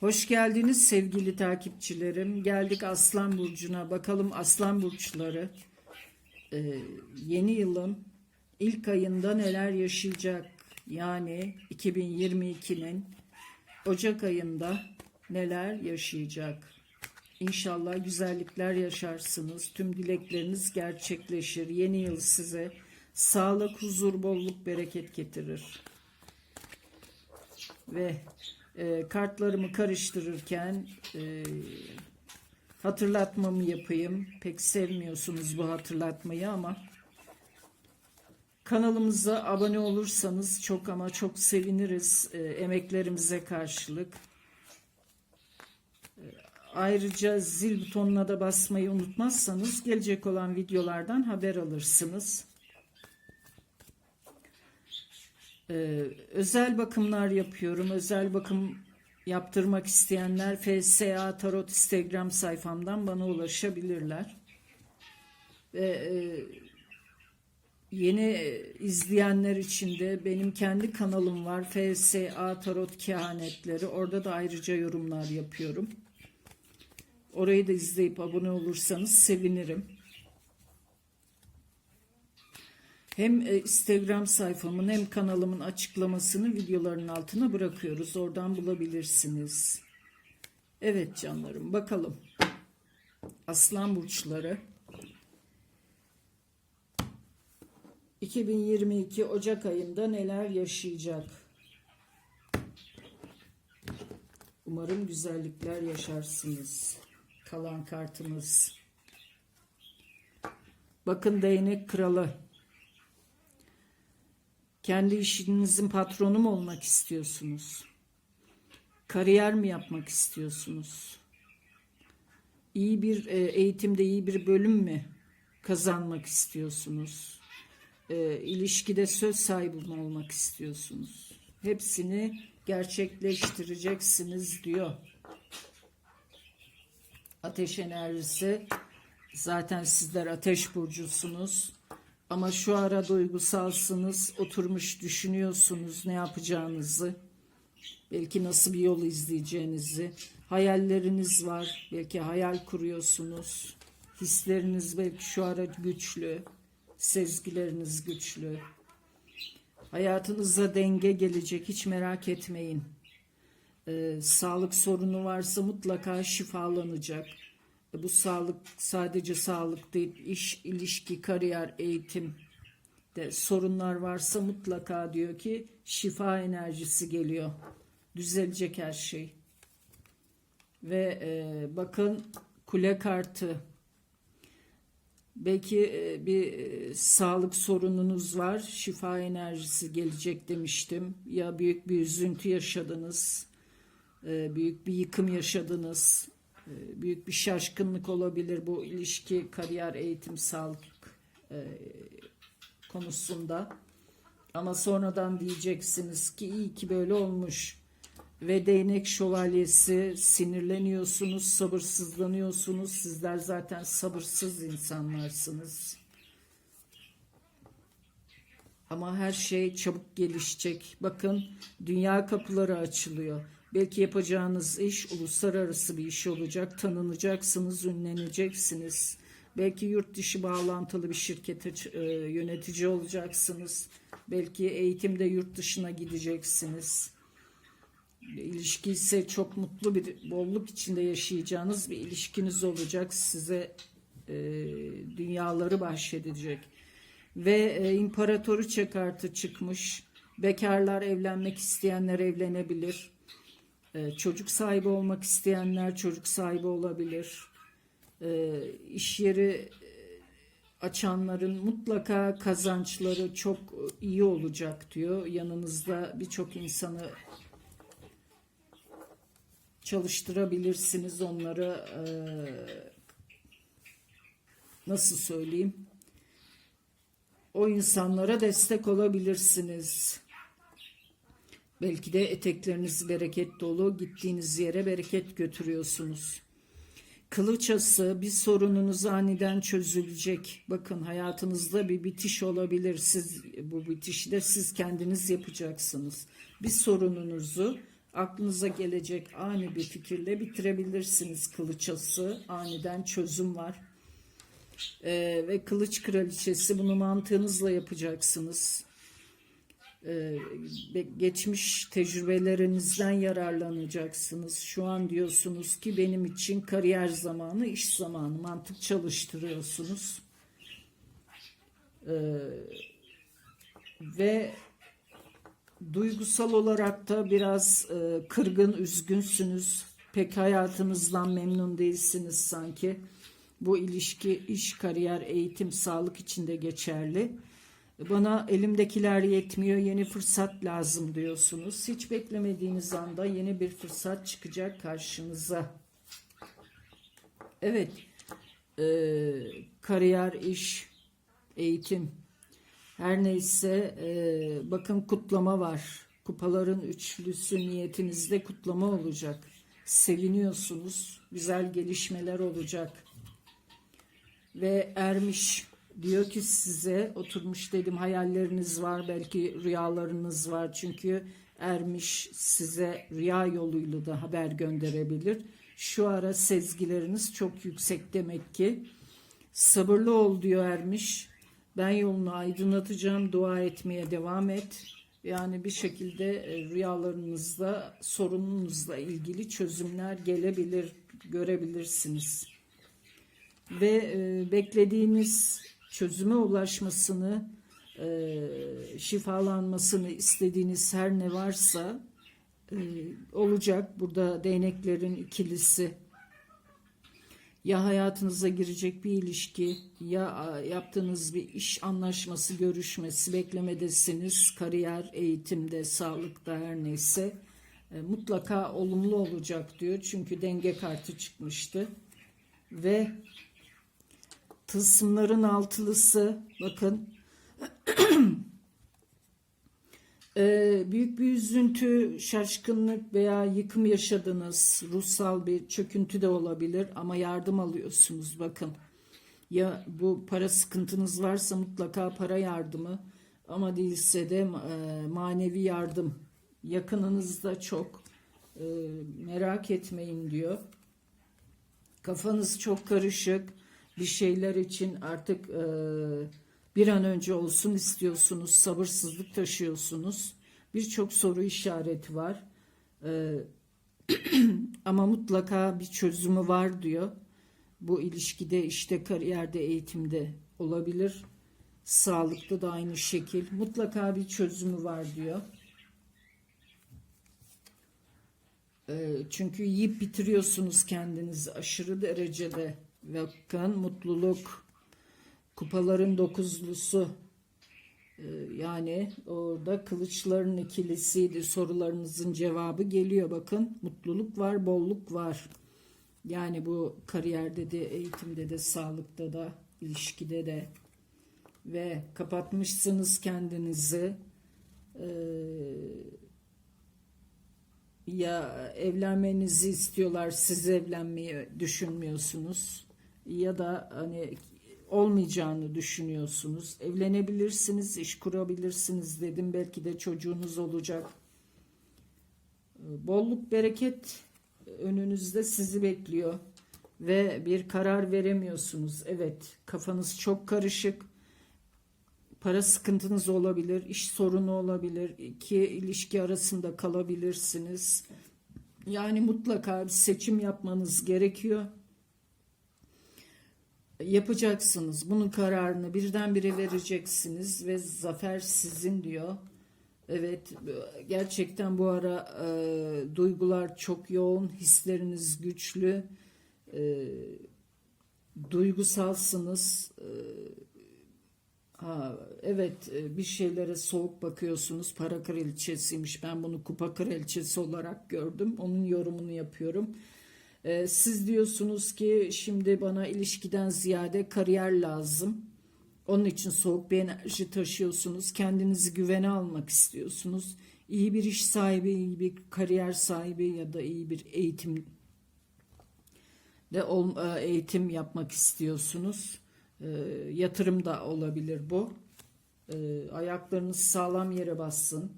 Hoş geldiniz sevgili takipçilerim. Geldik Aslan Burcu'na. Bakalım Aslan Burçları e, yeni yılın ilk ayında neler yaşayacak? Yani 2022'nin Ocak ayında neler yaşayacak? İnşallah güzellikler yaşarsınız. Tüm dilekleriniz gerçekleşir. Yeni yıl size sağlık, huzur, bolluk, bereket getirir ve e, kartlarımı karıştırırken e, hatırlatmamı yapayım. Pek sevmiyorsunuz bu hatırlatmayı ama kanalımıza abone olursanız çok ama çok seviniriz e, emeklerimize karşılık. E, Ayrıca zil butonuna da basmayı unutmazsanız gelecek olan videolardan haber alırsınız. Ee, özel bakımlar yapıyorum. Özel bakım yaptırmak isteyenler FSA Tarot Instagram sayfamdan bana ulaşabilirler. Ve e, yeni izleyenler için de benim kendi kanalım var. FSA Tarot Kehanetleri. Orada da ayrıca yorumlar yapıyorum. Orayı da izleyip abone olursanız sevinirim. Hem e, Instagram sayfamın hem kanalımın açıklamasını videoların altına bırakıyoruz. Oradan bulabilirsiniz. Evet canlarım bakalım. Aslan burçları 2022 Ocak ayında neler yaşayacak? Umarım güzellikler yaşarsınız. Kalan kartımız. Bakın değnek kralı. Kendi işinizin patronu mu olmak istiyorsunuz? Kariyer mi yapmak istiyorsunuz? İyi bir e, eğitimde iyi bir bölüm mü kazanmak istiyorsunuz? E, ilişkide söz sahibi mi olmak istiyorsunuz? Hepsini gerçekleştireceksiniz diyor. Ateş enerjisi zaten sizler ateş burcusunuz. Ama şu ara duygusalsınız, oturmuş düşünüyorsunuz ne yapacağınızı, belki nasıl bir yol izleyeceğinizi, hayalleriniz var, belki hayal kuruyorsunuz, hisleriniz belki şu ara güçlü, sezgileriniz güçlü. Hayatınıza denge gelecek, hiç merak etmeyin. Ee, sağlık sorunu varsa mutlaka şifalanacak. Bu sağlık sadece sağlık değil, iş, ilişki, kariyer, eğitim de sorunlar varsa mutlaka diyor ki şifa enerjisi geliyor. Düzelecek her şey. Ve e, bakın kule kartı. Belki e, bir e, sağlık sorununuz var. Şifa enerjisi gelecek demiştim. Ya büyük bir üzüntü yaşadınız. E, büyük bir yıkım yaşadınız e, büyük bir şaşkınlık olabilir bu ilişki, kariyer, eğitim, sağlık e, konusunda. Ama sonradan diyeceksiniz ki iyi ki böyle olmuş. Ve değnek şövalyesi sinirleniyorsunuz, sabırsızlanıyorsunuz. Sizler zaten sabırsız insanlarsınız. Ama her şey çabuk gelişecek. Bakın dünya kapıları açılıyor. Belki yapacağınız iş uluslararası bir iş olacak. Tanınacaksınız, ünleneceksiniz. Belki yurt dışı bağlantılı bir şirkete e, yönetici olacaksınız. Belki eğitimde yurt dışına gideceksiniz. İlişki ise çok mutlu bir bolluk içinde yaşayacağınız bir ilişkiniz olacak. Size e, dünyaları bahşedecek. Ve e, imparatoriçe kartı çıkmış. Bekarlar evlenmek isteyenler evlenebilir çocuk sahibi olmak isteyenler çocuk sahibi olabilir. Ee, iş yeri e, açanların mutlaka kazançları çok iyi olacak diyor. Yanınızda birçok insanı çalıştırabilirsiniz onları e, nasıl söyleyeyim o insanlara destek olabilirsiniz. Belki de etekleriniz bereket dolu, gittiğiniz yere bereket götürüyorsunuz. Kılıçası bir sorununuz aniden çözülecek. Bakın hayatınızda bir bitiş olabilir. Siz bu bitişi de siz kendiniz yapacaksınız. Bir sorununuzu Aklınıza gelecek ani bir fikirle bitirebilirsiniz kılıçası. Aniden çözüm var. Ee, ve kılıç kraliçesi bunu mantığınızla yapacaksınız. Be- geçmiş tecrübelerinizden yararlanacaksınız. Şu an diyorsunuz ki benim için kariyer zamanı, iş zamanı mantık çalıştırıyorsunuz. Ee, ve duygusal olarak da biraz e, kırgın, üzgünsünüz. Pek hayatınızdan memnun değilsiniz sanki. Bu ilişki, iş, kariyer, eğitim, sağlık için de geçerli. Bana elimdekiler yetmiyor, yeni fırsat lazım diyorsunuz. Hiç beklemediğiniz anda yeni bir fırsat çıkacak karşınıza. Evet, e, kariyer, iş, eğitim, her neyse e, bakın kutlama var. Kupaların üçlüsü niyetinizde kutlama olacak. Seviniyorsunuz, güzel gelişmeler olacak. Ve ermiş diyor ki size oturmuş dedim hayalleriniz var belki rüyalarınız var çünkü ermiş size rüya yoluyla da haber gönderebilir. Şu ara sezgileriniz çok yüksek demek ki. Sabırlı ol diyor ermiş. Ben yolunu aydınlatacağım. Dua etmeye devam et. Yani bir şekilde e, rüyalarınızda sorununuzla ilgili çözümler gelebilir, görebilirsiniz ve e, beklediğiniz çözüme ulaşmasını, e, şifalanmasını istediğiniz her ne varsa e, olacak. Burada değneklerin ikilisi ya hayatınıza girecek bir ilişki ya yaptığınız bir iş anlaşması, görüşmesi beklemedesiniz. Kariyer, eğitimde, sağlıkta her neyse e, mutlaka olumlu olacak diyor. Çünkü denge kartı çıkmıştı. Ve tılsımların altılısı bakın Ee, büyük bir üzüntü, şaşkınlık veya yıkım yaşadınız. Ruhsal bir çöküntü de olabilir ama yardım alıyorsunuz bakın. Ya bu para sıkıntınız varsa mutlaka para yardımı ama değilse de e, manevi yardım. Yakınınızda çok e, merak etmeyin diyor. Kafanız çok karışık bir şeyler için artık e, bir an önce olsun istiyorsunuz, sabırsızlık taşıyorsunuz. Birçok soru işareti var. E, ama mutlaka bir çözümü var diyor. Bu ilişkide işte kariyerde, eğitimde olabilir. Sağlıkta da aynı şekil. Mutlaka bir çözümü var diyor. E, çünkü yiyip bitiriyorsunuz kendinizi aşırı derecede. Bakın mutluluk, kupaların dokuzlusu, Ee, yani orada kılıçların ikilisiydi. Sorularınızın cevabı geliyor. Bakın mutluluk var, bolluk var. Yani bu kariyerde de, eğitimde de, sağlıkta da, ilişkide de ve kapatmışsınız kendinizi. Ee, ya evlenmenizi istiyorlar, siz evlenmeyi düşünmüyorsunuz ya da hani olmayacağını düşünüyorsunuz. Evlenebilirsiniz, iş kurabilirsiniz dedim. Belki de çocuğunuz olacak. Bolluk, bereket önünüzde sizi bekliyor ve bir karar veremiyorsunuz. Evet, kafanız çok karışık. Para sıkıntınız olabilir, iş sorunu olabilir, iki ilişki arasında kalabilirsiniz. Yani mutlaka bir seçim yapmanız gerekiyor yapacaksınız. Bunun kararını birdenbire vereceksiniz ve zafer sizin diyor. Evet gerçekten bu ara e, duygular çok yoğun, hisleriniz güçlü, e, duygusalsınız. E, ha, evet e, bir şeylere soğuk bakıyorsunuz. Para kraliçesiymiş. Ben bunu kupa kraliçesi olarak gördüm. Onun yorumunu yapıyorum. Ee, siz diyorsunuz ki şimdi bana ilişkiden ziyade kariyer lazım. Onun için soğuk bir enerji taşıyorsunuz. Kendinizi güvene almak istiyorsunuz. İyi bir iş sahibi, iyi bir kariyer sahibi ya da iyi bir eğitim de e, eğitim yapmak istiyorsunuz. Ee, yatırım da olabilir bu. Ee, ayaklarınız sağlam yere bassın.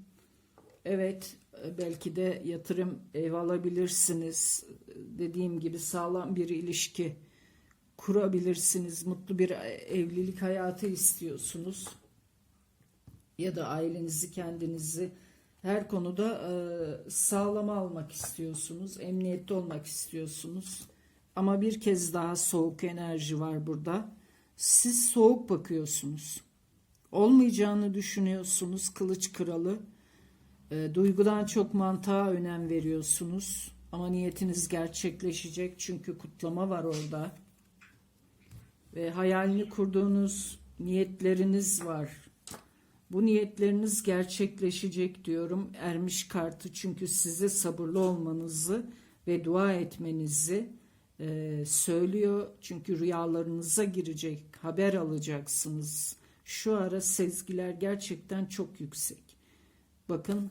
Evet, belki de yatırım ev alabilirsiniz. Dediğim gibi sağlam bir ilişki kurabilirsiniz. Mutlu bir evlilik hayatı istiyorsunuz. Ya da ailenizi, kendinizi her konuda e, sağlama almak istiyorsunuz. Emniyette olmak istiyorsunuz. Ama bir kez daha soğuk enerji var burada. Siz soğuk bakıyorsunuz. Olmayacağını düşünüyorsunuz kılıç kralı. E, duygudan çok mantığa önem veriyorsunuz. Ama niyetiniz gerçekleşecek çünkü kutlama var orada. Ve hayalini kurduğunuz niyetleriniz var. Bu niyetleriniz gerçekleşecek diyorum. Ermiş kartı çünkü size sabırlı olmanızı ve dua etmenizi e, söylüyor. Çünkü rüyalarınıza girecek, haber alacaksınız. Şu ara sezgiler gerçekten çok yüksek. Bakın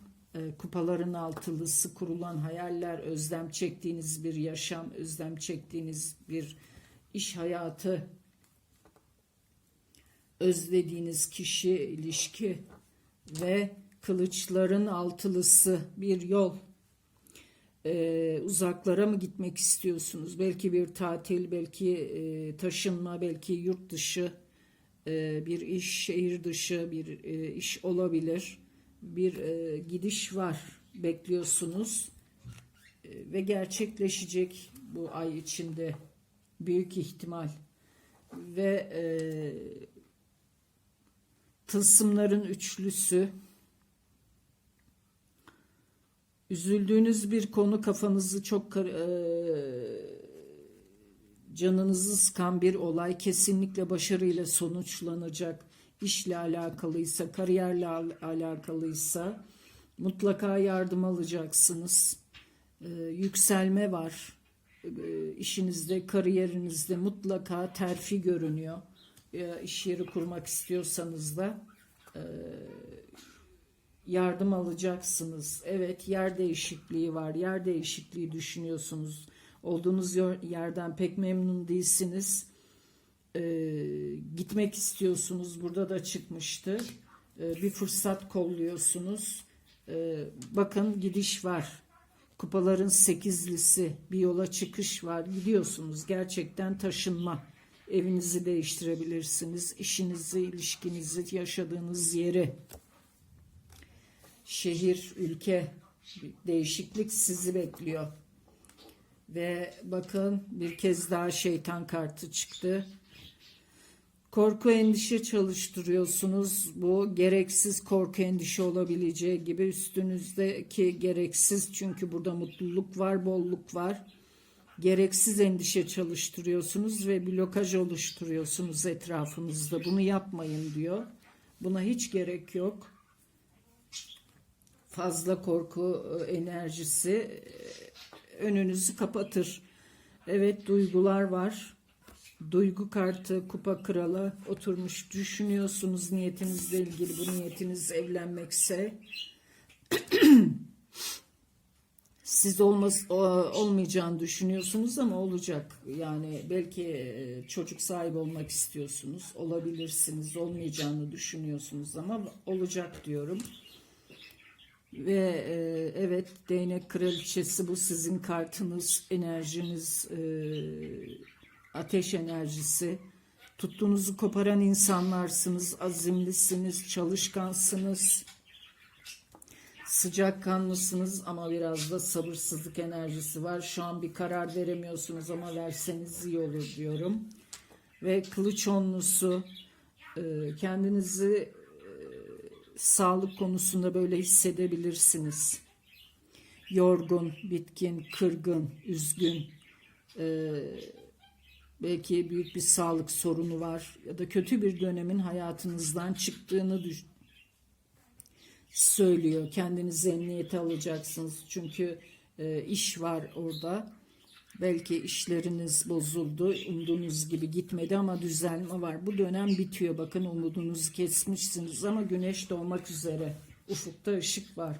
kupaların altılısı kurulan hayaller, özlem çektiğiniz bir yaşam, özlem çektiğiniz bir iş hayatı, özlediğiniz kişi, ilişki ve kılıçların altılısı bir yol. Ee, uzaklara mı gitmek istiyorsunuz? Belki bir tatil, belki e, taşınma, belki yurt dışı e, bir iş, şehir dışı bir e, iş olabilir. Bir e, gidiş var, bekliyorsunuz. E, ve gerçekleşecek bu ay içinde büyük ihtimal. Ve e, tılsımların üçlüsü. Üzüldüğünüz bir konu kafanızı çok e, canınızı sıkan bir olay kesinlikle başarıyla sonuçlanacak. İşle alakalıysa, kariyerle al- alakalıysa mutlaka yardım alacaksınız. E, yükselme var. E, işinizde, kariyerinizde mutlaka terfi görünüyor. E, iş yeri kurmak istiyorsanız da e, yardım alacaksınız. Evet yer değişikliği var. Yer değişikliği düşünüyorsunuz. Olduğunuz yer- yerden pek memnun değilsiniz. Ee, gitmek istiyorsunuz. Burada da çıkmıştı. Ee, bir fırsat kolluyorsunuz. Ee, bakın gidiş var. Kupaların sekizlisi. Bir yola çıkış var. Gidiyorsunuz. Gerçekten taşınma. Evinizi değiştirebilirsiniz. İşinizi, ilişkinizi, yaşadığınız yeri şehir, ülke değişiklik sizi bekliyor. Ve bakın bir kez daha şeytan kartı çıktı. Korku endişe çalıştırıyorsunuz. Bu gereksiz korku endişe olabileceği gibi üstünüzdeki gereksiz çünkü burada mutluluk var, bolluk var. Gereksiz endişe çalıştırıyorsunuz ve blokaj oluşturuyorsunuz etrafınızda. Bunu yapmayın diyor. Buna hiç gerek yok fazla korku e, enerjisi e, önünüzü kapatır. Evet duygular var. Duygu kartı, kupa kralı oturmuş düşünüyorsunuz niyetinizle ilgili. Bu niyetiniz evlenmekse siz olmaz olmayacağını düşünüyorsunuz ama olacak. Yani belki e, çocuk sahibi olmak istiyorsunuz. Olabilirsiniz. Olmayacağını düşünüyorsunuz ama olacak diyorum. Ve e, evet değnek kraliçesi bu sizin kartınız, enerjiniz, e, ateş enerjisi. Tuttuğunuzu koparan insanlarsınız, azimlisiniz, çalışkansınız, sıcakkanlısınız ama biraz da sabırsızlık enerjisi var. Şu an bir karar veremiyorsunuz ama verseniz iyi olur diyorum. Ve kılıç onlusu e, kendinizi sağlık konusunda böyle hissedebilirsiniz. Yorgun, bitkin, kırgın, üzgün, e, belki büyük bir sağlık sorunu var ya da kötü bir dönemin hayatınızdan çıktığını düş- söylüyor. Kendinizi emniyete alacaksınız çünkü e, iş var orada. Belki işleriniz bozuldu, umduğunuz gibi gitmedi ama düzelme var. Bu dönem bitiyor. Bakın umudunuzu kesmişsiniz ama güneş doğmak üzere. Ufukta ışık var.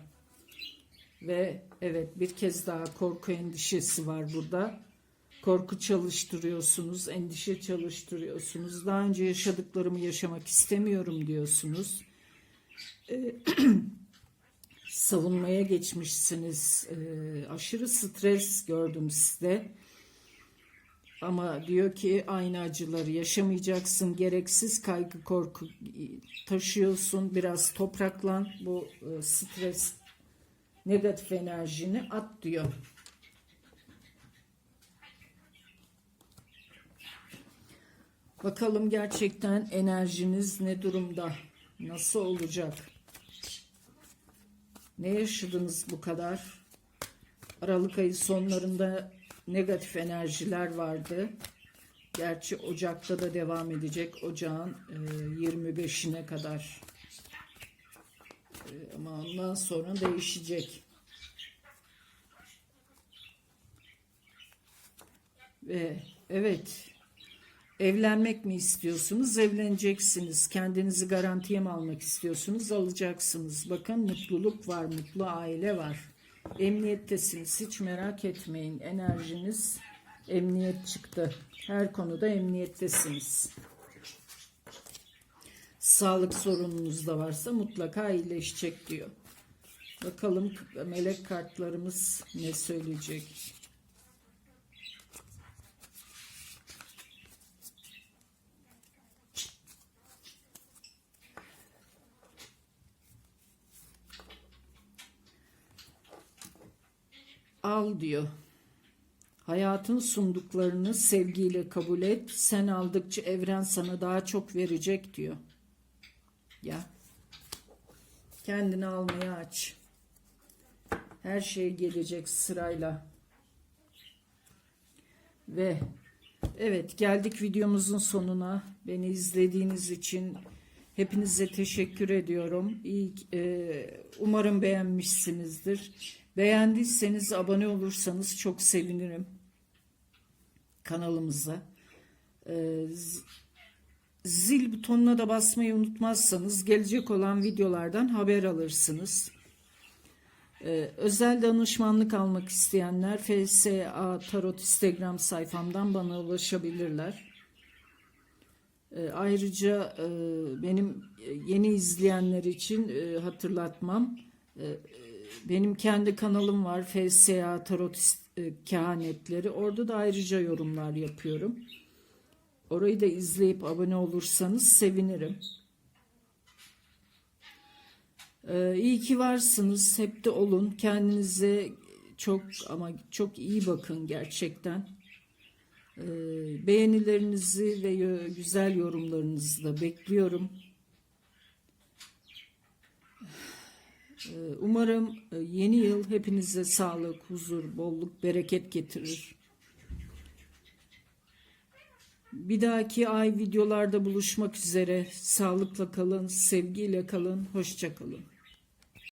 Ve evet bir kez daha korku endişesi var burada. Korku çalıştırıyorsunuz, endişe çalıştırıyorsunuz. Daha önce yaşadıklarımı yaşamak istemiyorum diyorsunuz. savunmaya geçmişsiniz. Ee, aşırı stres gördüm sizde. Ama diyor ki aynı acıları yaşamayacaksın. Gereksiz kaygı korku taşıyorsun. Biraz topraklan. Bu e, stres negatif enerjini at diyor. Bakalım gerçekten enerjiniz ne durumda? Nasıl olacak? Ne yaşadınız bu kadar? Aralık ayı sonlarında negatif enerjiler vardı. Gerçi Ocak'ta da devam edecek. Ocağın e, 25'ine kadar. E, ama ondan sonra değişecek. Ve evet Evlenmek mi istiyorsunuz? Evleneceksiniz. Kendinizi garantiye mi almak istiyorsunuz? Alacaksınız. Bakın mutluluk var, mutlu aile var. Emniyettesiniz. Hiç merak etmeyin. Enerjiniz emniyet çıktı. Her konuda emniyettesiniz. Sağlık sorununuz da varsa mutlaka iyileşecek diyor. Bakalım melek kartlarımız ne söyleyecek? Al diyor. Hayatın sunduklarını sevgiyle kabul et. Sen aldıkça evren sana daha çok verecek diyor. Ya. Kendini almaya aç. Her şey gelecek sırayla. Ve evet geldik videomuzun sonuna. Beni izlediğiniz için hepinize teşekkür ediyorum. İyi, e, umarım beğenmişsinizdir. Beğendiyseniz abone olursanız çok sevinirim kanalımıza. Ee, zil butonuna da basmayı unutmazsanız gelecek olan videolardan haber alırsınız. Ee, özel danışmanlık almak isteyenler FSA Tarot Instagram sayfamdan bana ulaşabilirler. Ee, ayrıca e, benim yeni izleyenler için e, hatırlatmam. E, benim kendi kanalım var FSA Tarot e, Kehanetleri. Orada da ayrıca yorumlar yapıyorum. Orayı da izleyip abone olursanız sevinirim. Ee, iyi ki varsınız. Hep de olun. Kendinize çok ama çok iyi bakın gerçekten. Ee, beğenilerinizi ve güzel yorumlarınızı da bekliyorum. Umarım e, yeni yıl hepinize sağlık, huzur, bolluk, bereket getirir. Bir dahaki ay videolarda buluşmak üzere. Sağlıkla kalın, sevgiyle kalın, hoşça kalın.